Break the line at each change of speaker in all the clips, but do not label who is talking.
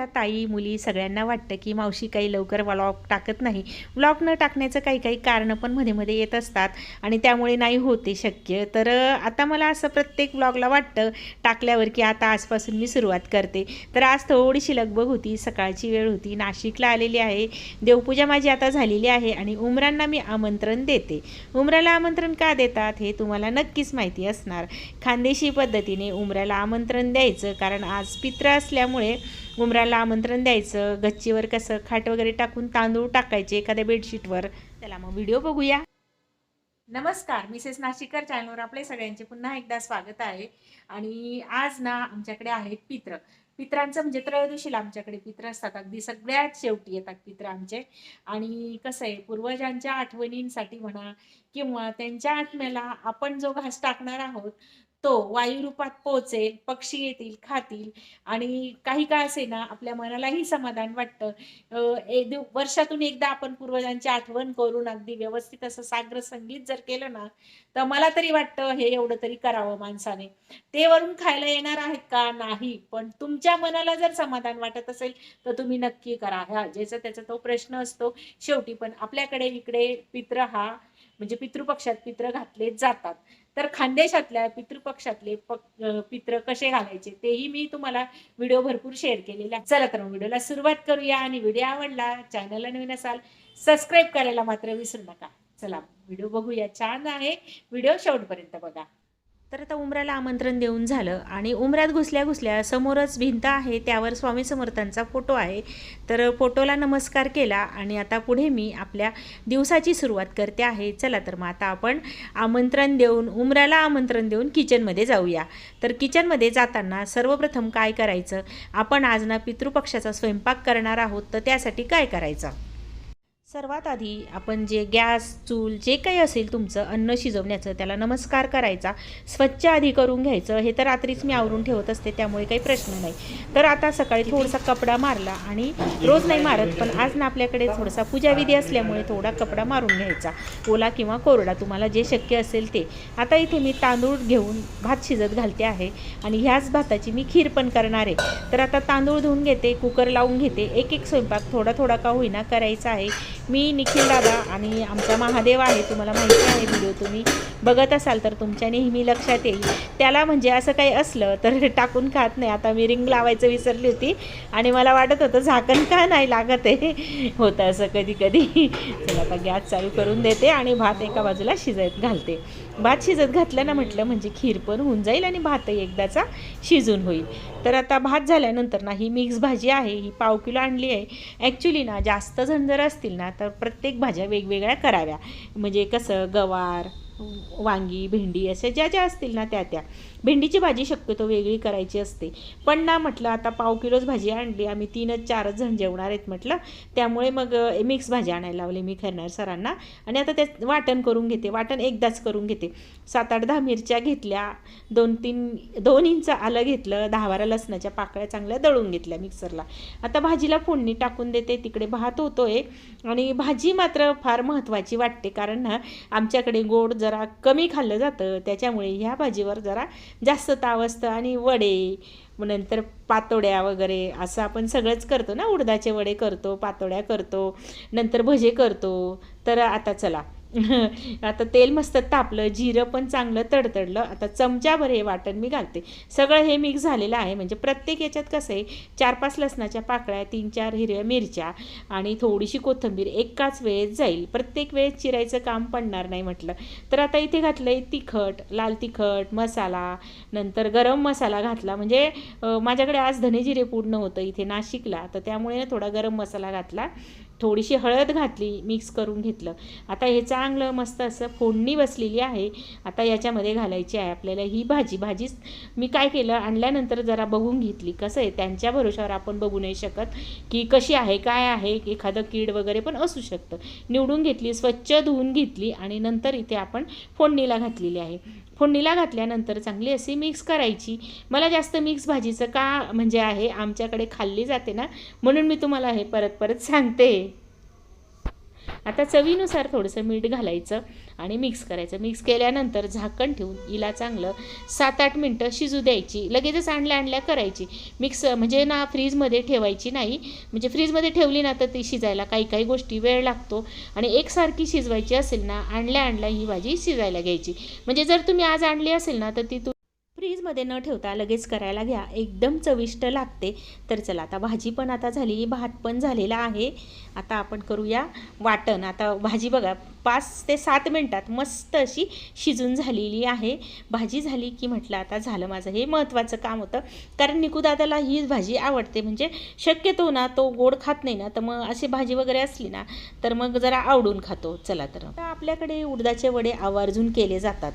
माझ्या ताई मुली सगळ्यांना वाटतं की मावशी काही लवकर व्लॉग टाकत नाही. व्लॉग न टाकण्याचं काही काही कारणं पण मध्ये मध्ये येत असतात आणि त्यामुळे नाही होते शक्य. तर आता मला असं प्रत्येक व्लॉगला वाटतं टाकल्यावर की आता आजपासून मी सुरुवात करते. तर आज थोडीशी लगबग होती सकाळची वेळ होती. नाशिकला आलेली आहे. देवपूजा माझी आता झालेली आहे आणि उमरांना मी आमंत्रण देते. उमराला आमंत्रण का देतात हे तुम्हाला नक्कीच माहिती असणार. खानदेशी पद्धतीने उमराला आमंत्रण द्यायचं कारण आज पित्र असल्यामुळे उमराला आमंत्रण द्यायचं गच्चीवर कसं खाट वगैरे टाकून तांदूळ टाकायचे एखाद्या बेडशीटवर. त्याला मग व्हिडिओ बघूया. नमस्कार मिसेस नाशिकर चॅनलवर आपले सगळ्यांचे पुन्हा एकदा स्वागत आहे. आणि आज ना आमच्याकडे आहेत पित्र. पित्रांचं म्हणजे त्रयोदशीला आमच्याकडे पित्र असतात. अगदी सगळ्यात शेवटी येतात पित्र आमचे. आणि कसं आहे पूर्वजांच्या आठवणींसाठी म्हणा किंवा त्यांच्या आत्म्याला आपण जो घास टाकणार आहोत तो वायुरूपात पोचेल पक्षी येतील खातील आणि काही काळ असे ना आपल्या मनालाही समाधान वाटतं. एक वर्षातून एकदा आपण पूर्वजांची आठवण करून अगदी व्यवस्थित असं साग्र संगीत जर केलं ना तर मला तरी वाटतं हे एवढं तरी करावं माणसाने. ते वरून खायला येणार आहेत का? नाही. पण तुमच्या मनाला जर समाधान वाटत असेल तर तुम्ही नक्की करा. ह्या ज्याचा त्याचा तो प्रश्न असतो शेवटी पण आपल्याकडे इकडे पित्र हा म्हणजे पितृपक्षात पित्र घातले जातात. तर खानदेशातल्या पितृपक्षातले पित्र कसे घालायचे तेही मी तुम्हाला व्हिडिओ भरपूर शेअर केलेला चला तर मग व्हिडिओला सुरुवात करूया आणि व्हिडिओ आवडला चॅनलला नवीन असाल सबस्क्राईब करायला मात्र विसरू नका. चला व्हिडिओ बघूया. छान आहे. व्हिडिओ शेवटपर्यंत बघा. तर आता उमराला आमंत्रण देऊन झालं आणि उमऱ्यात घुसल्या घुसल्या समोरच भिंत आहे त्यावर स्वामी समर्थांचा फोटो आहे. तर फोटोला नमस्कार केला आणि आता पुढे मी आपल्या दिवसाची सुरुवात करते आहे. चला तर मग आता आपण आमंत्रण देऊन उमऱ्याला आमंत्रण देऊन किचनमध्ये जाऊया. तर किचनमध्ये जाताना सर्वप्रथम काय करायचं? आपण आज ना पितृपक्षाचा स्वयंपाक करणार आहोत तर त्यासाठी काय करायचं? सर्वात आधी आपण जे गॅस चूल जे काही असेल तुमचं अन्न शिजवण्याचं त्याला नमस्कार करायचा स्वच्छ आधी करून घ्यायचं. हे तर रात्रीच मी आवरून ठेवत असते त्यामुळे काही प्रश्न नाही. तर आता सकाळी थोडासा कपडा मारला आणि रोज नाही मारत पण आज ना आपल्याकडे थोडासा पूजाविधी असल्यामुळे थोडा कपडा मारून घ्यायचा. ओला किंवा कोरडा तुम्हाला जे शक्य असेल ते. आता इथे मी तांदूळ घेऊन भात शिजत घालते आहे आणि ह्याच भाताची मी खीर पण करणार आहे. तर आता तांदूळ धुवून घेते कुकर लावून घेते. एक एक स्वयंपाक थोडा थोडा का होईना करायचा आहे. मी निखिल दादा आणि आमचा महादेव आहे तुम्हाला माहिती आहे व्हिडिओ तुम्ही बघत असाल तर तुमच्या नेहमी लक्षात येईल. त्याला म्हणजे असं काही असलं तर टाकून खात नाही. आता मी रिंग लावायचं विसरली होती आणि मला वाटत होतं झाकण का नाही लागत आहे. होतं असं कधी कधी. चला आता गॅस चालू करून देते आणि भात एका बाजूला शिजत घालते. भात शिजत घातलं ना म्हटलं म्हणजे खीर पण होऊन जाईल आणि भातही एकदाचा शिजून होईल. तर आता भात झाल्यानंतर ना ही मिक्स भाजी आहे. ही पाव किलो आणली आहे. ॲक्च्युली ना जास्त जण जर असतील ना तर प्रत्येक भाज्या वेगवेगळ्या कराव्या. म्हणजे कसं गवार वांगी भेंडी असे ज्या ज्या असतील ना त्या त्या. भेंडीची भाजी शक्यतो वेगळी करायची असते. पण ना म्हटलं आता पाव किलोच भाजी आणली आम्ही तीनच चारच जण जेवणार आहेत म्हटलं. त्यामुळे मग मिक्स भाजी आणायला लावली मी खरणार सरांना. आणि आता त्यात वाटण करून घेते. वाटण एकदाच करून घेते. सात आठ दहा मिरच्या घेतल्या. दोन तीन दोन इंच आलं घेतलं. दहा बारा लसणाच्या पाकळ्या चांगल्या दळून घेतल्या मिक्सरला. आता भाजीला फोडणी टाकून देते. तिकडे भात होतोय. आणि भाजी मात्र फार महत्त्वाची वाटते. कारण ना आमच्याकडे गोड जर जरा कमी खाल्लं जातं त्याच्यामुळे ह्या भाजीवर जरा जास्त ताव असतं आणि वडे नंतर पातोड्या वगैरे असं आपण सगळंच करतो ना उडदाचे वडे करतो पातोड्या करतो नंतर भजे करतो. तर आता चला आता तेल मस्त तापलं जिरं पण चांगलं तडतडलं आता चमच्याभर हे वाटण मी घालते. सगळं हे मिक्स झालेलं आहे. म्हणजे प्रत्येक याच्यात कसं आहे चार पाच लसणाच्या पाकळ्या तीन चार हिरव्या मिरच्या आणि थोडीशी कोथिंबीर एकाच वेळेत जाईल. प्रत्येक वेळेस चिरायचं काम पडणार नाही म्हटलं. तर आता इथे घातलं आहे तिखट लाल तिखट मसाला नंतर गरम मसाला घातला. म्हणजे माझ्याकडे आज धने जिरे पूर्ण होतं इथे नाशिकला. तर त्यामुळे ना थोडा गरम मसाला घातला. थोडीशी हळद घातली मिक्स करून घेतलं. आता हे चांगलं मस्त असं फोडणी बसलेली आहे. आता याच्यामध्ये घालायची आहे आपल्याला ही भाजी. भाजीच मी काय केलं आणल्यानंतर जरा बघून घेतली. कसं आहे त्यांच्या भरोशावर आपण बघू नाही शकत की कशी आहे काय आहे. एखादं कीड वगैरे पण असू शकतं. निवडून घेतली स्वच्छ धुवून घेतली आणि नंतर इथे आपण फोडणीला घातलेली आहे. फोडणीला घातल्यानंतर चांगली अशी मिक्स करायची. मला जास्त मिक्स भाजीचं का म्हणजे आहे आमच्याकडे खाल्ली जाते ना म्हणून मी तुम्हाला हे परत परत सांगते. आता चवीनुसार थोडंसं मीठ घालायचं आणि मिक्स करायचं. मिक्स केल्यानंतर झाकण ठेवून हिला चांगलं सात आठ मिनटं शिजू द्यायची. लगेचच आणल्या आणल्या करायची. मिक्स म्हणजे ना फ्रीजमध्ये ठेवायची नाही. म्हणजे फ्रीजमध्ये ठेवली ना तर ती शिजायला काही काही गोष्टी वेळ लागतो. आणि एकसारखी शिजवायची असेल ना आणल्या आणल्या ही भाजी शिजायला घ्यायची. म्हणजे जर तुम्ही आज आणली असेल ना तर ती तू फ्रीजमध्ये न ठेवता लगेच करायला घ्या. एकदम चविष्ट लागते. तर चला आता भाजी पण आता झाली भात पण झालेला आहे. आता आपण करूया वाटण. आता भाजी बघा पाच ते सात मिनटात मस्त अशी शिजून झालेली आहे. भाजी झाली की म्हटलं आता झालं माझं हे महत्त्वाचं काम होतं. कारण निकुदादाला ही भाजी आवडते. म्हणजे शक्यतो ना तो गोड खात नाही ना तर मग अशी भाजी वगैरे असली ना तर मग जरा आवडून खातो. चला तर. आपल्याकडे उडदाचे वडे आवर्जून केले जातात.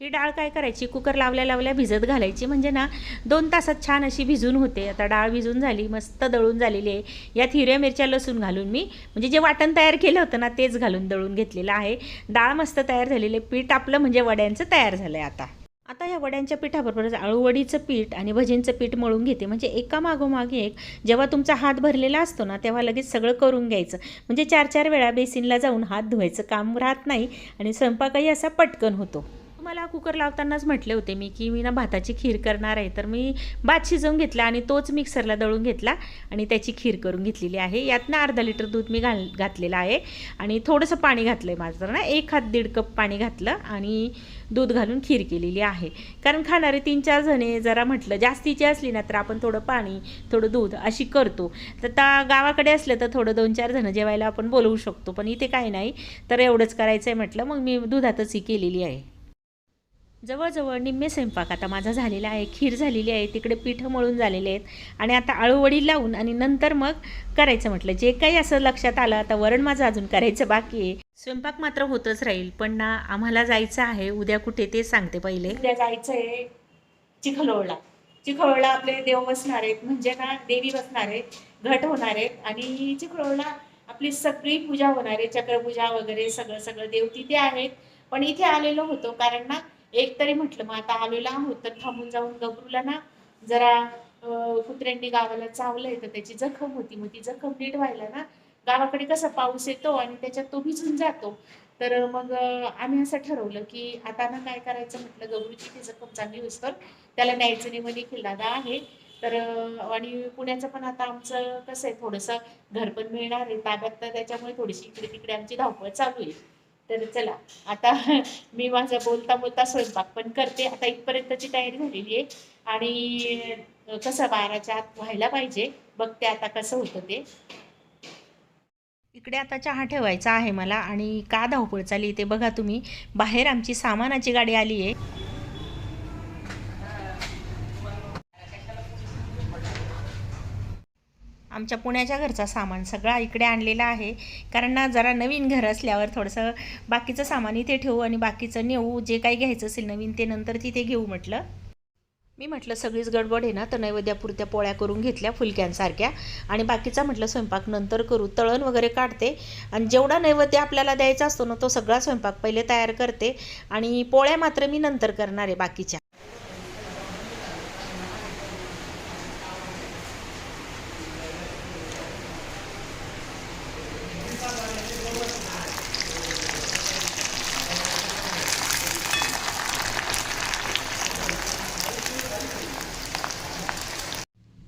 ही डाळ काय करायची? कुकर लावल्या लावल्या भिजत घालायची. म्हणजे ना दोन तासात छान अशी भिजून होते. आता डाळ भिजून झाली मस्त दळून झालेली आहे. यात हिरव्या मिरच्या लसूण घालून मी म्हणजे जे वाटण तयार केलं होतं ना तेच घालून दळून घेतलेलं आहे. डाळ मस्त तयार झालेली आहे. पीठ आपलं म्हणजे वड्यांचं तयार झालं आहे आता. आता या वड्यांच्या पिठाबरोबरच आळूवडीचं पीठ आणि भजींचं पीठ मळून घेते. म्हणजे एका मागोमाग एक जेव्हा तुमचा हात भरलेला असतो ना तेव्हा लगेच सगळं करून घ्यायचं. म्हणजे चार चार वेळा बेसिनला जाऊन हात धुवायचं काम राहत नाही आणि स्वयंपाकही असा पटकन होतो. मला कुकर लावतानाच म्हटले होते मी की मी ना भाताची खीर करणार आहे. तर मी भात शिजवून घेतला आणि तोच मिक्सरला दळून घेतला आणि त्याची खीर करून घेतलेली आहे. यातनं अर्धा लिटर दूध मी घाल घातलेलं आहे आणि थोडंसं पाणी घातलं आहे माझं ना एक हात दीड कप पाणी घातलं आणि दूध घालून खीर केलेली आहे. कारण खाणारे तीन चार जणे जरा म्हटलं जास्तीची असली ना तर आपण थोडं पाणी थोडं दूध अशी करतो. तर त्या गावाकडे असलं तर थोडं दोन चार जणं जेवायला आपण बोलवू शकतो. पण इथे काही नाही. तर एवढंच करायचं आहे म्हटलं मग मी दुधातच ही केलेली आहे. जवळजवळ निम्मे स्वयंपाक. आता माझा झालेला आहे खीर झालेली आहे तिकडे पिठं मळून झालेले आहेत. आणि आता आळूवडी लावून आणि नंतर मग करायचं म्हटलं. जे काही असं लक्षात आलं आता वरण माझं अजून करायचं बाकी आहे. स्वयंपाक मात्र होतच राहील पण ना आम्हाला जायचं आहे. उद्या कुठे ते सांगते पहिले.
उद्या जायचं आहे चिखलोळला. चिखलोळला आपले देव बसणार आहेत म्हणजे ना देवी बसणार आहेत घट होणार आहेत. आणि चिखलोळला आपली सगळी पूजा होणार आहे. चक्रपूजा वगैरे सगळं सगळं देव तिथे आहेत. पण इथे आलेलो होतो कारण ना एक तरी म्हटलं मग आता आलेलो आहोत तर थांबून जाऊन गबरूला ना जरा कुत्र्यांनी गावाला चावलंय तर त्याची जखम होती. मग ती जखम नीट व्हायला ना गावाकडे कसा पाऊस येतो आणि त्याच्यात तो भिजून जातो. तर मग आम्ही असं ठरवलं की आता ना काय करायचं म्हटलं गबरूची ती जखम चांगली होतं त्याला न्यायचं नाही दादा आहे. तर आणि पुण्याचं पण आता आमचं कसं आहे थोडंसं घर पण मिळणार आहे. ताब्यात तर त्याच्यामुळे थोडीशी इकडे तिकडे आमची धावपळ चालू आहे. तर चला आता मी माझा बोलता बोलता स्वयंपाक पण करते. आता इथपर्यंतची तयारी झालेली आहे. आणि कसं बाराच्या आत व्हायला पाहिजे बघते आता कसं होतं ते.
इकडे आता चहा ठेवायचा आहे मला आणि का धावपळ चालली ते बघा तुम्ही. बाहेर आमची सामानाची गाडी आली आहे. आमच्या पुण्याच्या घरचा सामान सगळा इकडे आणलेला आहे. कारण ना जरा नवीन घर असल्यावर थोडंसं बाकीचं सामान इथे ठेवू आणि बाकीचं नेऊ. जे काही घ्यायचं असेल नवीन ते नंतर तिथे घेऊ म्हटलं. मी म्हटलं सगळीच गडबड आहे ना तर नैवेद्यापुरत्या पोळ्या करून घेतल्या फुलक्यांसारख्या. आणि बाकीचा म्हटलं स्वयंपाक नंतर करू. तळण वगैरे काढते. आणि जेवढा नैवेद्य आपल्याला द्यायचा असतो ना तो सगळा स्वयंपाक पहिले तयार करते. आणि पोळ्या मात्र मी नंतर करणार आहे बाकीच्या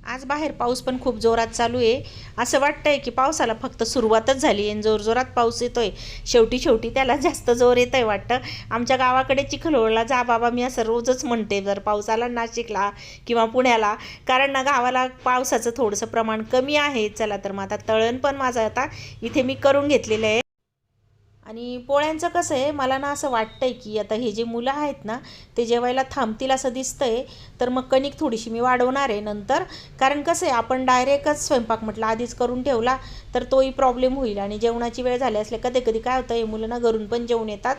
आज बाहेर पाऊस पण खूप जोरात चालू आहे. असं वाटतंय की पावसाला फक्त सुरुवातच झाली आहे जोर जोरात पाऊस येतोय. शेवटी शेवटी त्याला जास्त जोर येतोय वाटतं. आमच्या गावाकडे चिखलोळला जा बाबा मी असं रोजच म्हणते जर पाऊस आला नाशिकला किंवा पुण्याला कारण ना गावाला पावसाचं थोडंसं प्रमाण कमी आहे. चला तर मग आता तळण पण माझं आता इथे मी करून घेतलेलं आहे. आणि पोळ्यांचं कसं आहे मला ना असं वाटतं आहे की आता हे जे मुलं आहेत ना ते जेवायला थांबतील असं दिसतं आहे तर मग कणिक थोडीशी मी वाढवणार आहे नंतर. कारण कसं आहे आपण डायरेक्टच स्वयंपाक म्हटलं आधीच करून ठेवला तर तोही प्रॉब्लेम होईल. आणि जेवणाची वेळ झाली असल्या कधी कधी काय होतं हे मुलं ना घरून पण जेवण येतात.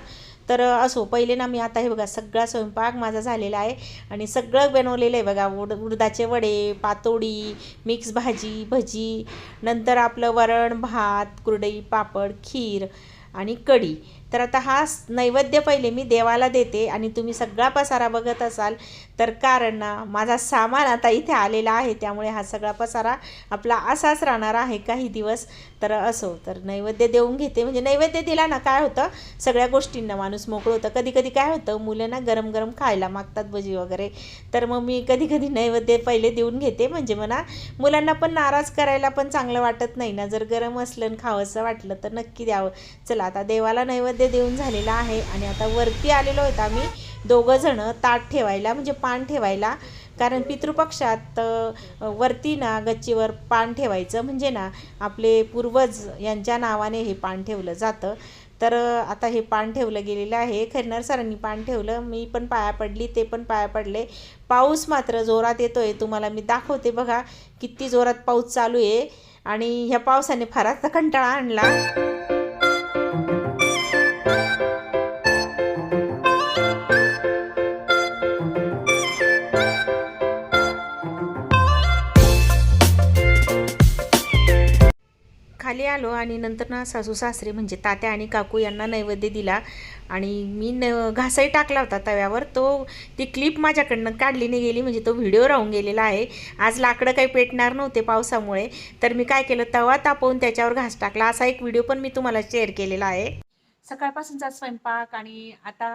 तर असो पहिले ना मी आता हे बघा सगळा स्वयंपाक माझा झालेला आहे. आणि सगळं बनवलेलं आहे बघा उड उडदाचे वडे पातोडी मिक्स भाजी भजी नंतर आपलं वरण भात कुरडई पापड खीर. आणि कढी. तर आता हा नैवेद्य पहिले मी देवाला देते आणि तुम्ही सगळा पसारा बघत असाल तर कारण ना माझा सामान आता इथे आलेला आहे त्यामुळे हा सगळा पसारा आपला असाच राहणार आहे काही दिवस. तर असो तर नैवेद्य देऊन घेते. म्हणजे नैवेद्य दिला ना काय होतं? सगळ्या गोष्टींना माणूस मोकळं होतं. कधी कधी काय होतं? मुलं ना गरम गरम खायला मागतात भजी वगैरे. तर मग मी कधी कधी नैवेद्य पहिले देऊन घेते. म्हणजे म्हणा मुलांना पण नाराज करायला पण चांगलं वाटत नाही ना. जर गरम असलं खावंसं वाटलं तर नक्की द्यावं. चला आता देवाला नैवेद्य देऊन झालेला आहे आणि आता वरती आलेलो आहेत आम्ही दोघंजणं ताट ठेवायला म्हणजे पान ठेवायला. कारण पितृपक्षात वरती ना गच्चीवर पान ठेवायचं म्हणजे ना आपले पूर्वज यांच्या नावाने हे पान ठेवलं जातं. तर आता हे पान ठेवलं गेलेलं आहे. खैरनार सरांनी पान ठेवलं. मी पण पाया पडली ते पण पाया पडले. पाऊस मात्र जोरात येतो आहे तुम्हाला मी दाखवते बघा. किती जोरात पाऊस चालू आहे. आणि ह्या पावसाने फारच कंटाळा आणला. आलो आणि नंतर ना सासू सासरे म्हणजे तात्या आणि काकू यांना नैवेद्य दिला. आणि मी न घासाही टाकला होता तव्यावर. तो ती क्लिप माझ्याकडनं काढली नाही गेली म्हणजे तो व्हिडिओ राहून गेलेला आहे. आज लाकडं काही पेटणार नव्हते पावसामुळे. तर मी काय केलं? तवा तापवून त्याच्यावर घास टाकला. असा एक व्हिडिओ पण मी तुम्हाला शेअर केलेला आहे.
सकाळपासूनचा स्वयंपाक आणि आता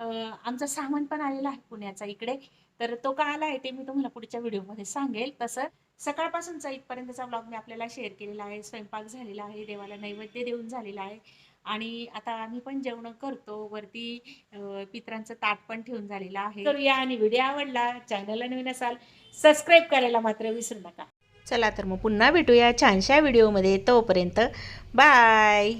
आमचा आमचं सामान पण आलेला आहे पुण्याचा इकडे. तर तो का आला आहे ते मी तुम्हाला पुढच्या व्हिडिओमध्ये सांगेल. तसं सकाळपासूनचा इथपर्यंतचा ब्लॉग मी आपल्याला शेअर केलेला आहे. स्वयंपाक झालेला आहे. देवाला नैवेद्य देऊन झालेला आहे. आणि आता आम्ही पण जेवण करतो. वरती पित्रांचं ताट पण ठेवून झालेलं आहे. तर या आणि व्हिडिओ आवडला चॅनलला नवीन असाल सबस्क्राईब करायला मात्र विसरू नका.
चला तर मग पुन्हा भेटूया छानशा व्हिडिओमध्ये तोपर्यंत बाय